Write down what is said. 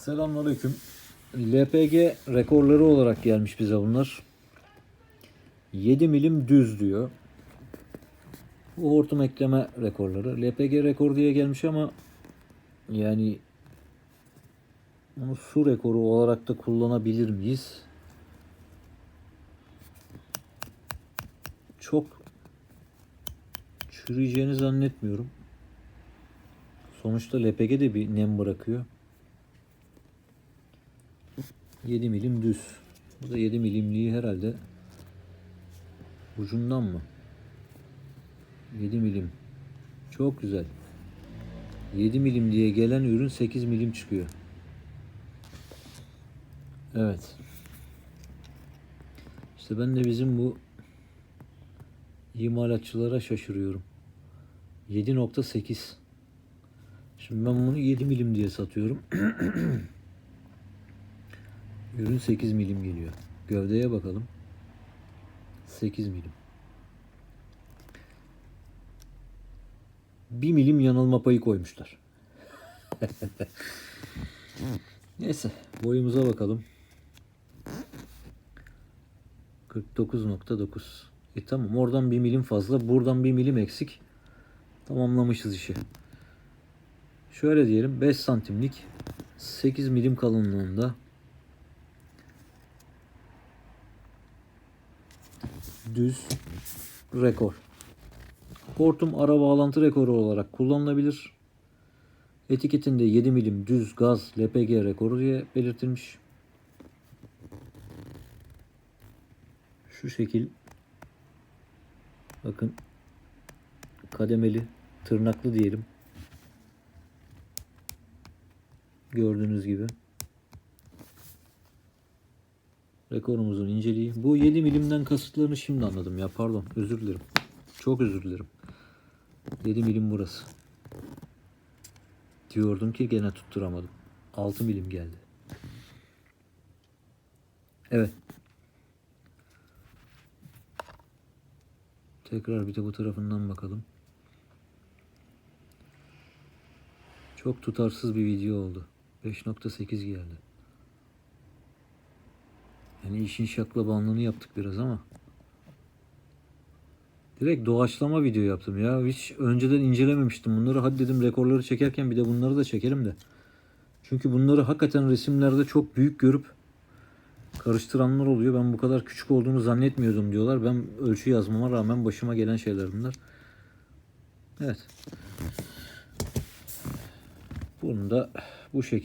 Selamünaleyküm. LPG rekorları olarak gelmiş bize bunlar. 7 milim düz diyor. Bu hortum ekleme rekorları. LPG rekor diye gelmiş ama yani bunu su rekoru olarak da kullanabilir miyiz? Çok çürüyeceğini zannetmiyorum. Sonuçta LPG de bir nem bırakıyor. 7 milim düz. Bu da 7 milimliği herhalde ucundan mı? 7 milim. Çok güzel. 7 milim diye gelen ürün 8 milim çıkıyor. Evet. İşte ben de bizim bu imalatçılara şaşırıyorum. 7.8 Şimdi ben bunu 7 milim diye satıyorum. Ürün 8 milim geliyor. Gövdeye bakalım. 8 milim. 1 milim yanılma payı koymuşlar. Neyse boyumuza bakalım. 49.9 E tamam oradan 1 milim fazla buradan 1 milim eksik. Tamamlamışız işi. Şöyle diyelim 5 santimlik 8 milim kalınlığında düz rekor. Hortum ara bağlantı rekoru olarak kullanılabilir. Etiketinde 7 milim düz gaz LPG rekoru diye belirtilmiş. Şu şekil bakın kademeli tırnaklı diyelim. Gördüğünüz gibi. Rekorumuzun inceliği. Bu 7 milimden kasıtlarını şimdi anladım ya. Pardon. Özür dilerim. Çok özür dilerim. 7 milim burası. Diyordum ki gene tutturamadım. 6 milim geldi. Evet. Tekrar bir de bu tarafından bakalım. Çok tutarsız bir video oldu. 5.8 geldi. Yani işin şaklabanlığını yaptık biraz ama. Direkt doğaçlama video yaptım ya. Hiç önceden incelememiştim bunları. Hadi dedim rekorları çekerken bir de bunları da çekelim de. Çünkü bunları hakikaten resimlerde çok büyük görüp karıştıranlar oluyor. Ben bu kadar küçük olduğunu zannetmiyordum diyorlar. Ben ölçü yazmama rağmen başıma gelen şeyler bunlar. Evet. Bunu da bu şekilde